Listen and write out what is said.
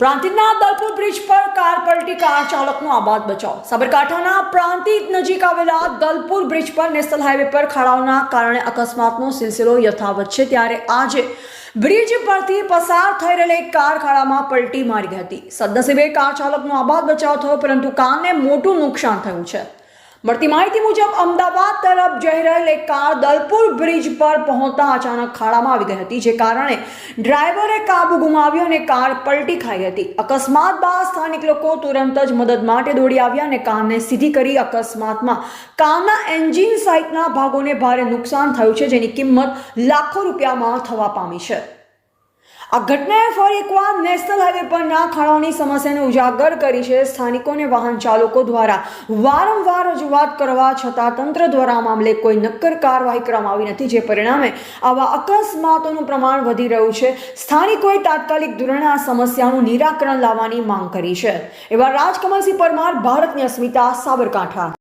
પ્રાંતિજના Dalpur bridge પર car પલટી car ચાલકનો આબાદ બચાવ. સાબરકાંઠાના પ્રાંતિજ નજીક આવેલા દલપુર બ્રિજ પર નેશનલ હાઈવે પર ખાડાઓના કારણે અકસ્માતનો સિલસિલો યથાવત છે. ત્યારે આજે બ્રિજ પરથી પસાર થઈ રહેલી કાર ખાડામાં પલટી મારી હતી. સદનસીબે કાર ચાલકનો આબાદ બચાવ થયો, પરંતુ કારને મોટું નુકસાન થયું છે. મળતી માહિતી મુજબ, અમદાવાદ તરફ જઈ રહેલ એક કાર દલપુર બ્રિજ પર પહોંચતા અચાનક ખાડામાં આવી ગઈ હતી, જે કારણે ડ્રાઈવરે કાબુ ગુમાવ્યો અને કાર પલટી ખાઈ હતી. અકસ્માત બાદ સ્થાનિક લોકો તુરંત જ મદદ માટે દોડી આવ્યા અને કારને સીધી કરી અકસ્માતમાં. કારના એન્જિન સહિતના ભાગોને ભારે નુકસાન થયું છે, જેની કિંમત લાખો રૂપિયામાં થવા પામી છે. આ ઘટનાએ ફરી એકવાર નેશનલ હાઈવે પરના ખાડાઓની સમસ્યાને ઉજાગર કરી છે. સ્થાનિકોને વાહન ચાલકો દ્વારા વારંવાર રજૂઆત કરવા છતાં તંત્ર દ્વારા મામલે કોઈ નક્કર કાર્યવાહી કરવામાં આવી નથી, જે પરિણામે આવા અકસ્માતોનું પ્રમાણ વધી રહ્યું છે. સ્થાનિકોએ તાત્કાલિક ધોરણે આ સમસ્યાનું નિરાકરણ લાવવાની માંગ કરી છે. એવા રાજકમલસિંહ પરમાર, ભારતની અસ્મિતા, સાબરકાંઠા.